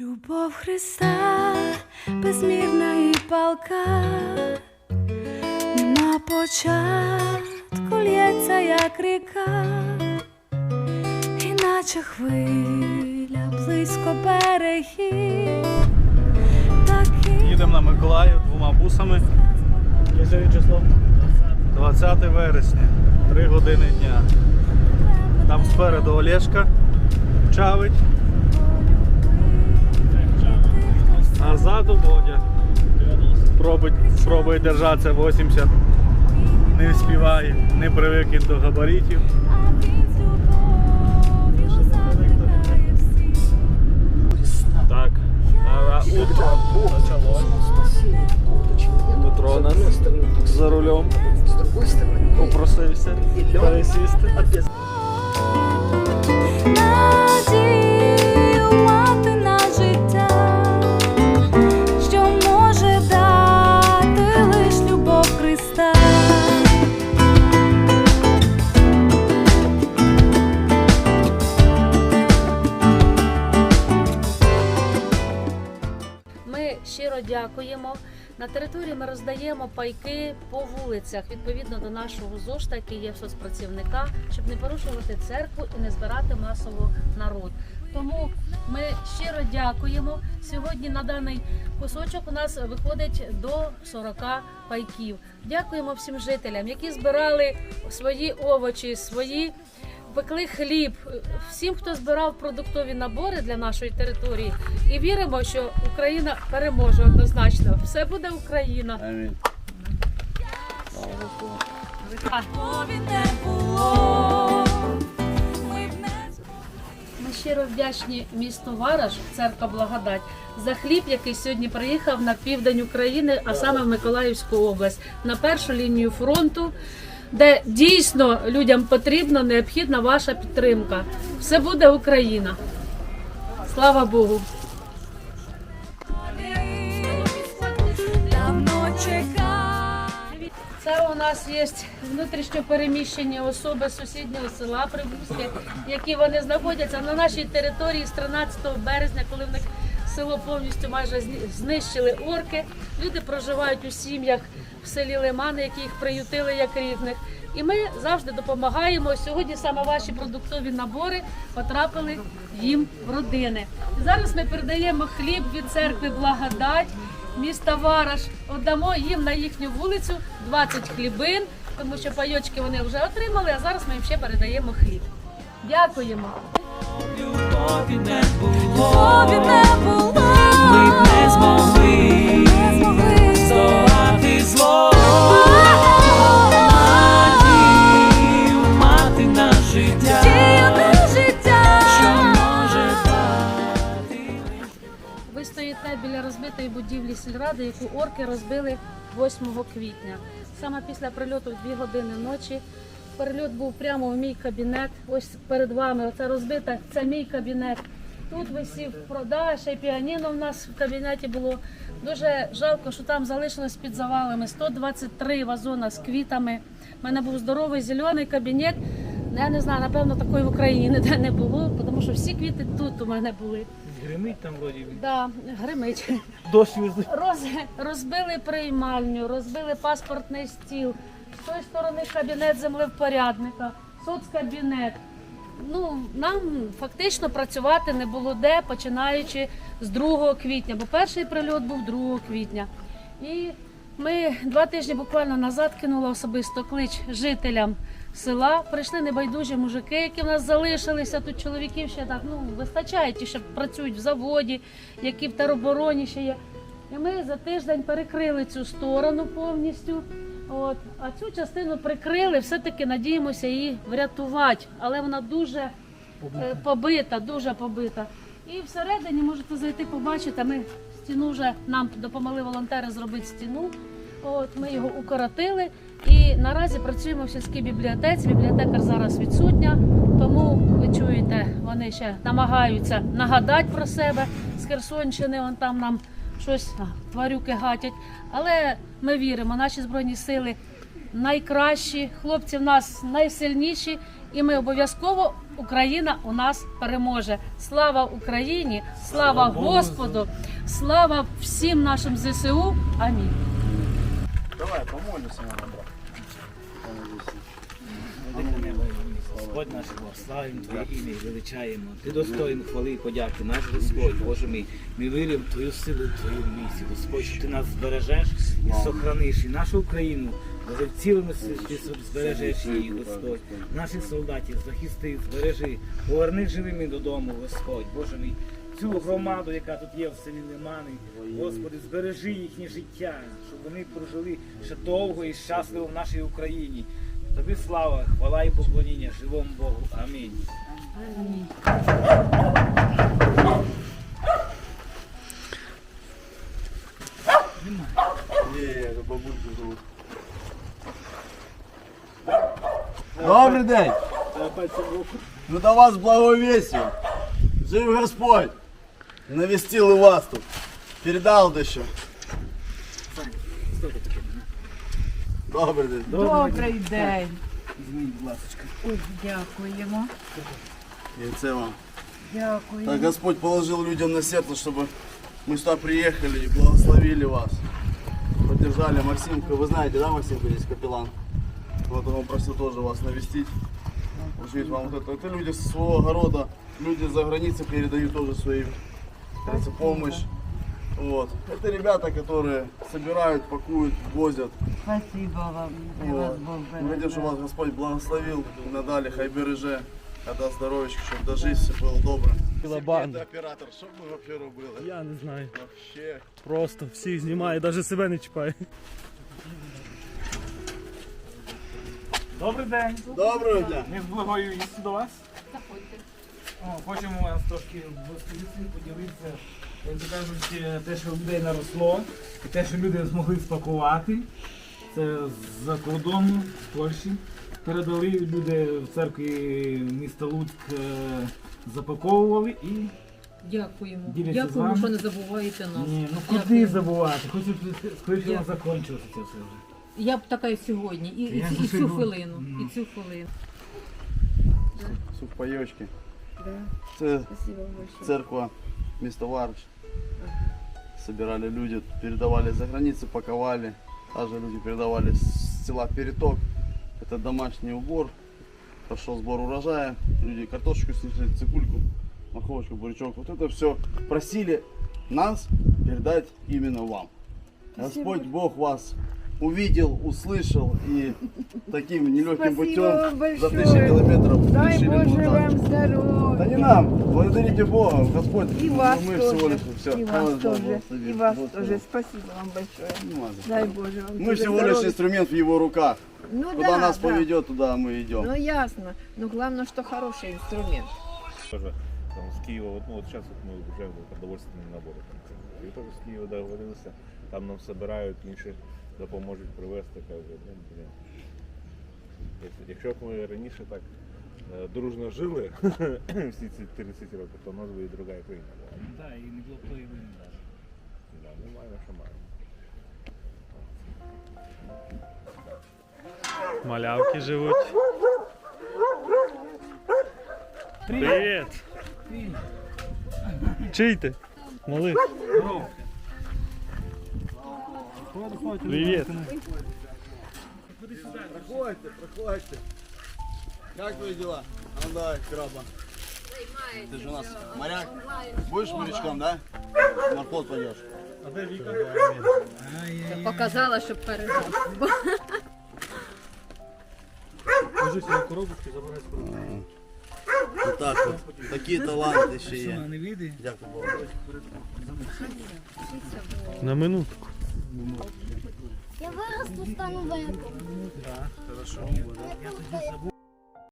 Любов Христа безмірна і палка, нема початку лється, як ріка, іначе хвиля близько берегів. Їдемо на Миколаїв двома бусами. Я число. 20 вересня, 3 години дня. Там спереду Олешка чавить, а ззаду Бодя. Пробує, пробує держатися 80. Не співає, не привик він до габаритів. Так. А утро Петро у нас за рулем попросився пересісти. Щиро дякуємо. На території ми роздаємо пайки по вулицях відповідно до нашого ЗОЖ, який є в соцпрацівника, щоб не порушувати церкву і не збирати масово народ. Тому ми щиро дякуємо. Сьогодні на даний кусочок у нас виходить до 40 пайків. Дякуємо всім жителям, які збирали свої овочі, свої пекли хліб, всім, хто збирав продуктові набори для нашої території, і віримо, що Україна переможе однозначно. Все буде Україна. Амінь. Ми щиро вдячні місту Вараш, церква Благодать, за хліб, який сьогодні приїхав на південь України, а саме в Миколаївську область, на першу лінію фронту, де дійсно людям потрібна необхідна ваша підтримка. Все буде Україна. Слава Богу! Це у нас є внутрішньо переміщені особи сусіднього села Прибузьке, які вони знаходяться на нашій території з 13 березня, коли в них село повністю майже знищили орки. Люди проживають у сім'ях в селі Лимани, які їх приютили як рідних. І ми завжди допомагаємо. Сьогодні саме ваші продуктові набори потрапили їм в родини. Зараз ми передаємо хліб від церкви Благодать міста Вараш. Отдамо їм на їхню вулицю 20 хлібин, тому що пайочки вони вже отримали, а зараз ми їм ще передаємо хліб. Дякуємо. Любові не Любові не було. ми б не змогли стоїте біля розбитої будівлі сільради, яку орки розбили 8 квітня. Саме після прильоту в 2 години ночі. Перельот був прямо в мій кабінет. Ось перед вами. Оце розбита, це мій кабінет. Тут висів продаж, і піаніно в нас в кабінеті було. Дуже жалко, що там залишилось під завалами 123 вазона з квітами. У мене був здоровий зелений кабінет. Я не знаю, напевно, такої в Україні ніде не було, тому що всі квіти тут у мене були. Гримить там вроді. Да, гримить. Дощ везли. Роз, розбили приймальню, розбили паспортний стіл. З тої сторони кабінет землевпорядника, соцкабінет. Ну, нам фактично працювати не було де, починаючи з 2 квітня, бо перший прильот був 2 квітня. І ми два тижні буквально назад кинули особисто клич жителям села. Прийшли небайдужі мужики, які в нас залишилися. Тут чоловіків ще так ну вистачає, ті, що працюють в заводі, які в теробороні ще є. І ми за тиждень перекрили цю сторону повністю. От, а цю частину прикрили, все-таки надіємося її врятувати. Але вона дуже е, побита, дуже побита. І всередині можете зайти побачити. Ми стіну вже нам допомогли волонтери зробити стіну. От ми його укоротили. І наразі працюємо в сільській бібліотеці. Бібліотекар зараз відсутня, тому ви чуєте, вони ще намагаються нагадати про себе з Херсонщини. Вон там нам щось тварюки гатять. Але ми віримо, наші збройні сили найкращі, хлопці в нас найсильніші, і ми обов'язково Україна у нас переможе. Слава Україні! Слава Господу! Слава всім нашим ЗСУ! Амінь. Давай, помолимся, брат. І землі, Господь наш Бог, славимо Твоє ім'я і величаємо. Ти достоїн хвали і подяки, наш Господь, Боже мій. Ми віримо в Твою силу, в Твою місію. Господь, що Ти нас збережеш і сохраниш. І нашу Україну, Боже, в цілому світі збережеш її, Господь. Наших солдатів захисти, збережи, поверни живими додому, Господь, Боже мій. Цю громаду, яка тут є в селі Лимани, Господи, збережи їхнє життя, щоб вони прожили ще довго і щасливо в нашій Україні. Тобі слава, хвала і поклоніння живому Богу. Амінь. Добрий день! Ну до вас благовестие. Жив Господь Навестил и вас тут. Передал да еще. Добрий день. Добрий день. Змінь, будь ласка. Ой, дякуємо. И це вам. Дякуємо. Так Господь положил людям на сердце, чтобы мы сюда приехали и благословили вас. Поддержали Максимка. Вы знаете, да, Максимка здесь капеллан? Вот он просил тоже вас навестить. Вручить вам вот это. Это люди со своего огорода, люди за границей передают тоже свою как говорится, помощь. Вот. Это ребята, которые собирают, пакуют, возят. Спасибо вам. Хай вас Вот. Бог Мы видим, что береже. вас Господь благословил, надали, хай береже, когда здоровечко, чтобы дожить, все было добро. Банда. оператор, щоб ми вообще робили? Я не знаю. Вообще. Просто всіх знімає, навіть себе не чіпає. Добрий день. Доброго дня. Ми з благою їсти до вас. Хочемо вас трошки розповісти, поділитися. Як то кажуть, е, те, що людей наросло, і те, що люди змогли спакувати. Це з-за кордону, з Польщі. Передали люди в церкві міста Луцьк, е, запаковували і Дякуємо. Діляться з Дякуємо, вами. що не забуваєте нас. ні, ну куди Дякую. забувати? Хочу скоріше Дякую. закінчилося це все вже. Я б така і сьогодні, і, і, Я і цю люблю. хвилину, і цю хвилину. Сухпайочки. Це церква міста Варш. Собирали люди, передавали за границу, паковали. Также люди передавали с села Переток. Это домашний убор. Прошел сбор урожая. Люди картошечку снесли, цикульку, морковочку, бурячок. Вот это все просили нас передать именно вам. Господь Бог вас увидел, услышал и таким нелегким путем за тысячи километров Дай решили Боже вот так. вам Да не здоров'я. нам, благодарите Бога, Господь. И вас мы тоже. всего лишь все. И вас тоже. И вас тоже. Спасибо вам большое. Дай Боже вам Мы тоже всего лишь здоровья. инструмент в его руках. Ну Куда да, нас да. поведет, туда мы идем. Ну ясно. Но главное, что хороший инструмент. тоже там, с Киева, вот, ну вот сейчас вот мы уже в продовольственные наборы. Там, і теж з Києва договорилися, там нам собирають, інші допоможуть привезти, кажуть, ну, блін. Якщо- Якщо б ми раніше так е, дружно жили всі ці 30 років, то у нас би і друга країна була. Так, і не було б тої вини навіть. Да, ми маємо, що маємо. Малявки живуть. Привіт! Чий ти? Малий. Привіт. Проходите, проходите. Как твои дела? А ну давай, краба. Ты же у нас моряк. Будешь морячком, да? В Морфлот пойдешь. Показала, щоб передав. Вот так вот. Такие таланты еще Що, є. не вийде? Дякую Богу. На минутку. Я виросту стану вепом. Да, хорошо. Я.